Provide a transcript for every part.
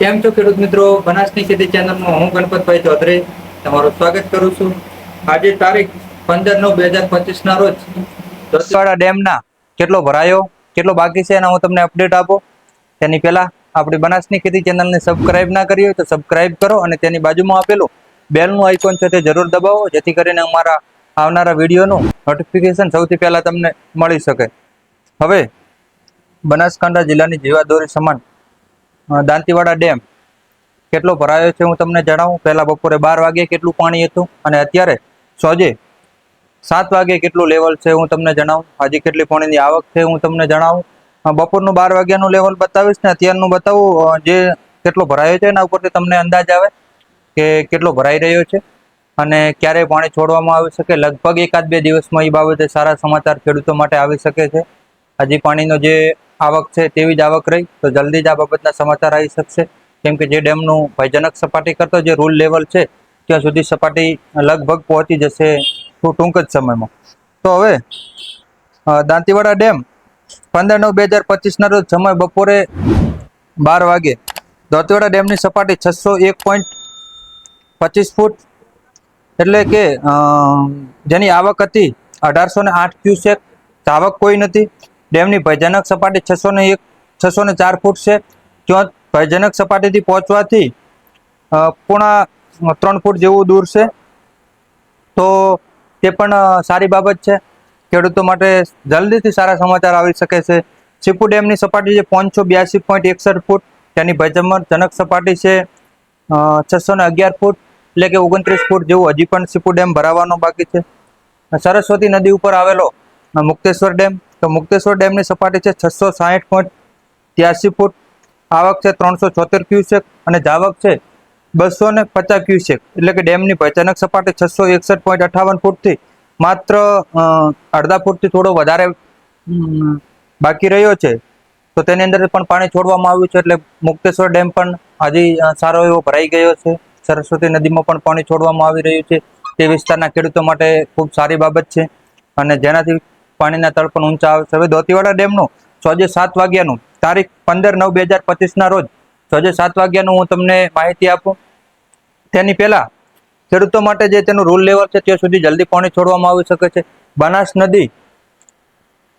કેમ છો ખેડૂત મિત્રો? બનાસની ખેતી ચેનલમાં હું ગણપતભાઈ ચૌધરી તમારું સ્વાગત કરું છું. આજે તારીખ પંદર નવ બે હજાર પચીસ ના રોજ દસવાડા ડેમના કેટલો ભરાયો, કેટલો બાકી છે એના હું તમને અપડેટ આપો. તેની પહેલા આપણી બનાસની ખેતી ચેનલને સબસ્ક્રાઇબ ના કરી હોય તો સબસ્ક્રાઇબ કરો અને તેની બાજુમાં આપેલું બેલનું આઇકોન છે તે જરૂર દબાવો, જેથી કરીને અમારા આવનારા વિડીયોનું નોટિફિકેશન સૌથી પહેલાં તમને મળી શકે. હવે બનાસકાંઠા જિલ્લાની જીવાદોરી સમાન દાંતીવાડા ડેમ. કેટલો ભરાયો છે હું તમને જણાવું. પહેલા બપોરે બાર વાગે કેટલું પાણી હતું અને અત્યારે સોજે સાત વાગે કેટલું લેવલ છે હું તમને જણાવું. હજી કેટલી પાણીની આવક છે હું તમને જણાવું. બપોરનું બાર વાગ્યાનું લેવલ બતાવીશ ને અત્યારનું બતાવું. જે કેટલો ભરાયો છે એના ઉપરથી તમને અંદાજ આવે કે કેટલો ભરાઈ રહ્યો છે અને ક્યારે પાણી છોડવામાં આવી શકે. લગભગ એકાદ બે દિવસમાં એ બાબતે સારા સમાચાર ખેડૂતો માટે આવી શકે છે. હજી પાણીનો જે આવક છે તેવી જ આવક રહી. તો જલ્દી જ આ બાબતના સમાચાર આવી શકશે. કેમ કે જે ડેમનું ભયજનક સપાટી કરતો જે રૂલ લેવલ છે, ત્યાં સુધી સપાટી લગભગ પહોંચી જશે ટૂંક જ સમયમાં. તો હવે દાંતીવાડા ડેમ પંદર નવ બે હજાર પચીસના રોજ સમય બપોરે બાર વાગે દાંતીવાડા ડેમની સપાટી છસો એક પોઈન્ટ પચીસ ફૂટ એટલે કે જેની આવક હતી અઢારસો ને આઠ ક્યુસેક. આવક કોઈ નથી. ડેમની ભયજનક સપાટી છસો ને એક, છસો ચાર ફૂટ છે. ત્યાં ભયજનક સપાટીથી પહોંચવાથી પૂણા ત્રણ ફૂટ જેવું દૂર છે. તો તે પણ સારી બાબત છે. ખેડૂતો માટે જલ્દીથી સારા સમાચાર આવી શકે છે. ચીપુ ડેમની સપાટી છે પાંચસો બ્યાસી પોઈન્ટ એકસઠ ફૂટ. તેની ભયજનક સપાટી છે છસો ને અગિયાર ફૂટ એટલે કે ઓગણત્રીસ ફૂટ જેવું હજી પણ સીપુ ડેમ ભરાવાનો બાકી છે. સરસ્વતી નદી ઉપર આવેલો મુક્તેશ્વર ડેમ. તો મુક્તેશ્વર ડેમની સપાટી છે છસો સાહીઠ પોઈન્ટ ત્યાસી ફૂટ. આવક છે ત્રણસો છોતેર ક્યુસેક અને જાવક છે બસો ને પચાસ ક્યુસેક. એટલે કે ડેમની અચાનક સપાટી છસો એકસઠ પોઈન્ટ અઠાવન ફૂટથી માત્ર અડધા ફૂટથી થોડો વધારે બાકી રહ્યો છે. તો તેની અંદર પણ પાણી છોડવામાં આવ્યું છે એટલે મુક્તેશ્વર ડેમ પણ હજી સારો એવો ભરાઈ ગયો છે. સરસ્વતી નદીમાં પણ પાણી છોડવામાં આવી રહ્યું છે. તે વિસ્તારના ખેડૂતો માટે ખૂબ સારી બાબત છે. અને જેનાથી પાણીના તળ પણ ઊંચા આવે છે. હવે દોતીવાડા ડેમનું સોજે સાત વાગ્યાનું તારીખ પંદર નવ બે હજાર પચીસના રોજ સોજે સાત વાગ્યાનું હું તમને માહિતી આપું. તેની પહેલા ખેડૂતો માટે જે તેનું રૂલ લેવલ છે ત્યાં સુધી જલ્દી પાણી છોડવામાં આવી શકે છે. બનાસ નદી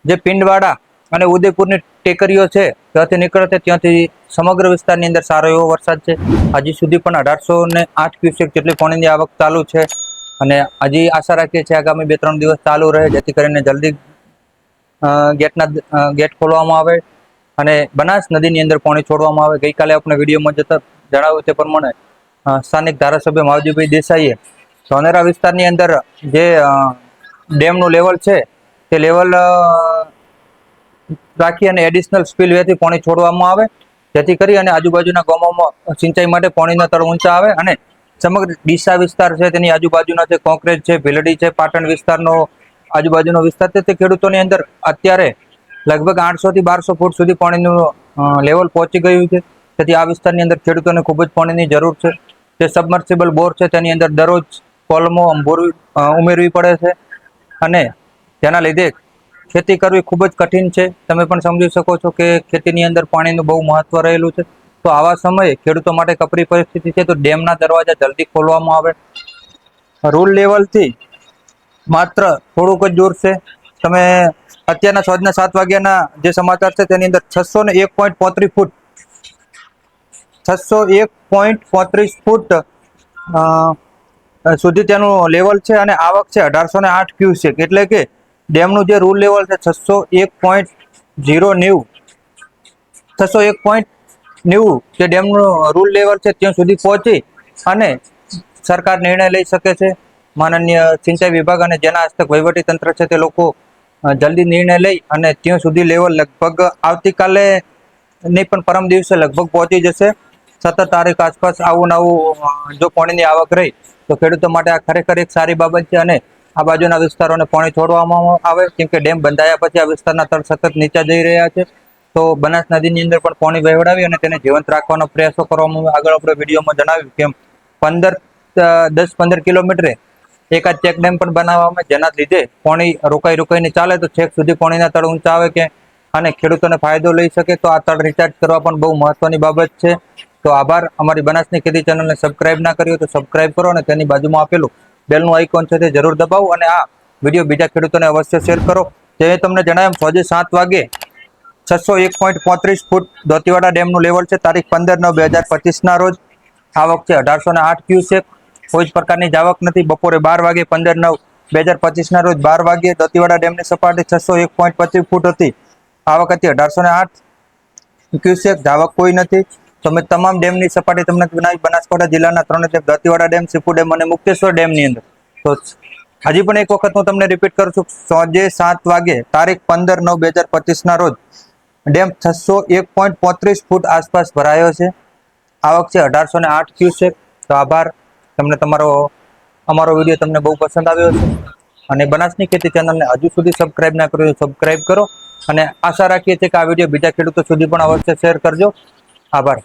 જે પિંડવાડા અને ઉદયપુરની ટેકરીઓ છે, ત્યાંથી નીકળે છે. ત્યાંથી સમગ્ર વિસ્તારની અંદર સારો એવો વરસાદ છે. હજી સુધી પણ અઢારસો ને આઠ ક્યુસેક જેટલી પાણીની આવક ચાલુ છે. અને હજી આશા રાખીએ છીએ આગામી બે ત્રણ દિવસ ચાલુ રહે, જેથી કરીને જલ્દી ગેટના ગેટ ખોલવામાં આવે અને બનાસ નદીની અંદર પાણી છોડવામાં આવે. ગઈકાલે આપણે વિડીયોમાં જતા જણાવ્યું તે પ્રમાણે સ્થાનિક ધારાસભ્ય માવજીભાઈ દેસાઈએ સોનેરા વિસ્તારની અંદર જે ડેમનું લેવલ છે, તે લેવલ રાખી અને એડિશનલ સ્પીલવેથી પાણી છોડવામાં આવે. જેથી કરી અને આજુબાજુના ગામોમાં સિંચાઈ માટે પાણીના તળ ઊંચા આવે અને સમગ્ર ડીસા વિસ્તાર છે, તેની આજુબાજુના છે કોંકરેજ છે, ભીલડી છે, પાટણ વિસ્તારનો આજુબાજુનો વિસ્તાર છે તે ખેડૂતોની અંદર અત્યારે લગભગ આઠસો થી બારસો ફૂટ સુધી પાણીનું લેવલ પહોંચી ગયું છે. તેથી આ વિસ્તારની અંદર ખેડૂતોને ખૂબ જ પાણીની જરૂર છે. જે સબમર્સિબલ બોર છે તેની અંદર દરરોજ કોલમો ભૂરવી ઉમેરવી પડે છે. અને તેના લીધે ખેતી કરવી ખૂબ જ કઠિન છે. તમે પણ સમજી શકો છો કે ખેતીની અંદર પાણીનું બહુ મહત્વ રહેલું છે. તો આવા સમયે ખેડૂતો માટે કપરી પરિસ્થિતિ છે તો ડેમના દરવાજા જલ્દી ખોલવામાં આવે. રૂલ લેવલથી માત્ર થોડુંક જ દૂર છે. તમે અત્યારના સાંજના સાત વાગ્યાના જે સમાચાર છે તેની અંદર છસો ને એક પોઈન્ટ પોત્રીસ ફૂટ, છસો એક પોઈન્ટ પોત્રીસ ફૂટ સુધી તેનું લેવલ છે અને આવક છે અઢારસો ને આઠ ક્યુસેક એટલે કે ડેમનું જે રૂલ લેવલ છે છસો એક પોઈન્ટ ઝીરો નેવું, છસો એક પોઈન્ટ નેવું જે ડેમનું રૂલ લેવલ છે ત્યાં સુધી પહોંચી અને સરકાર નિર્ણય લઈ શકે છે. માનનીય સિંચાઈ વિભાગ અને જેના હસ્તક વહીવટી તંત્ર છે તે લોકો જલ્દી નિર્ણય લઈ અને ત્યાં સુધી લેવલ લગભગ આવતીકાલે નહીં પણ પરમ દિવસે લગભગ પહોંચી જશે. સત્તર તારીખ આસપાસ આવું નવું જો પાણીની આવક રહી, તો ખેડૂતો માટે આ ખરેખર એક સારી બાબત છે અને આ બાજુના વિસ્તારોને પાણી છોડવામાં આવે, કેમ કે ડેમ બંધાયા પછી આ વિસ્તારના તળ સતત નીચા જઈ રહ્યા છે. તો બનાસ નદીની અંદર પણ પાણી વહેવડાવી અને તેને જીવંત રાખવાનો પ્રયાસો કરવામાં આગળ આપણે વિડીયોમાં જણાવ્યું કેમ પંદર દસ પંદર કિલોમીટરે એકાદ ચેક ડેમ પણ બનાવવામાં જેના લીધે પાણી રોકાઈ રોકાઈને ચાલે, તો છેક સુધી પાણીના તળ ઊંચા આવે કે, અને ખેડૂતોને ફાયદો લઈ શકે, તો આ તળ રિચાર્જ કરવા પણ બહુ મહત્વની બાબત છે. તો આભાર. અમારી બનાસની ખેતી ચેનલને સબસ્ક્રાઇબ ના કર્યો તો સબસ્ક્રાઇબ કરો અને તેની બાજુમાં આપેલું બેલનું આઇકોન છે તે જરૂર દબાવો અને આ વીડિયો બીજા ખેડૂતોને અવશ્ય શેર કરો. તે તમને જણાવ્યું સોજે સાત વાગે છસો એક પોઈન્ટ પોત્રીસ ફૂટ દોતીવાડા ડેમનું લેવલ છે, તારીખ પંદર નવ બે હજાર પચીસના રોજ. આવક છે અઢારસો ને આઠ ક્યુસેક કોઈ જ પ્રકારની જાવક નથી. બપોરે બાર વાગે, પંદર નવ, બે હજાર પચીસના રોજ બાર વાગે દતીવાડા ડેમની સપાટી છસો એક પોઈન્ટ પચીસ ફૂટ હતી. આવક હતી અઢારસો ને આઠ ક્યુસેક જાવક કોઈ નથી. તમે તમામ ડેમની સપાટી તમને જણાવી બનાસકાંઠા જિલ્લાના ત્રણ ડેમ દતીવાડા ડેમ, સીપુ ડેમ અને મુક્તેશ્વર ડેમની અંદર. તો હજી પણ એક વખત હું તમને રિપીટ કરું છું. સાંજે સાત વાગે, તારીખ પંદર નવ, બે હજાર પચીસના રોજ ડેમ છસો એક પોઈન્ટ પોત્રીસ ફૂટ આસપાસ ભરાયો છે. આવક છે અઢારસો ને આઠ ક્યુસેક. તો આભાર. તમને તમારો, અમારો વીડિયો તમને બહુ પસંદ આવ્યો છે અને બનાસની ખેતી ચેનલને હજુ સુધી સબસ્ક્રાઇબ ના કર્યું સબસ્ક્રાઇબ કરો. અને આશા રાખીએ છીએ કે આ વીડિયો બીજા ખેડૂતો સુધી પણ અવશ્ય શેર કરજો. આભાર.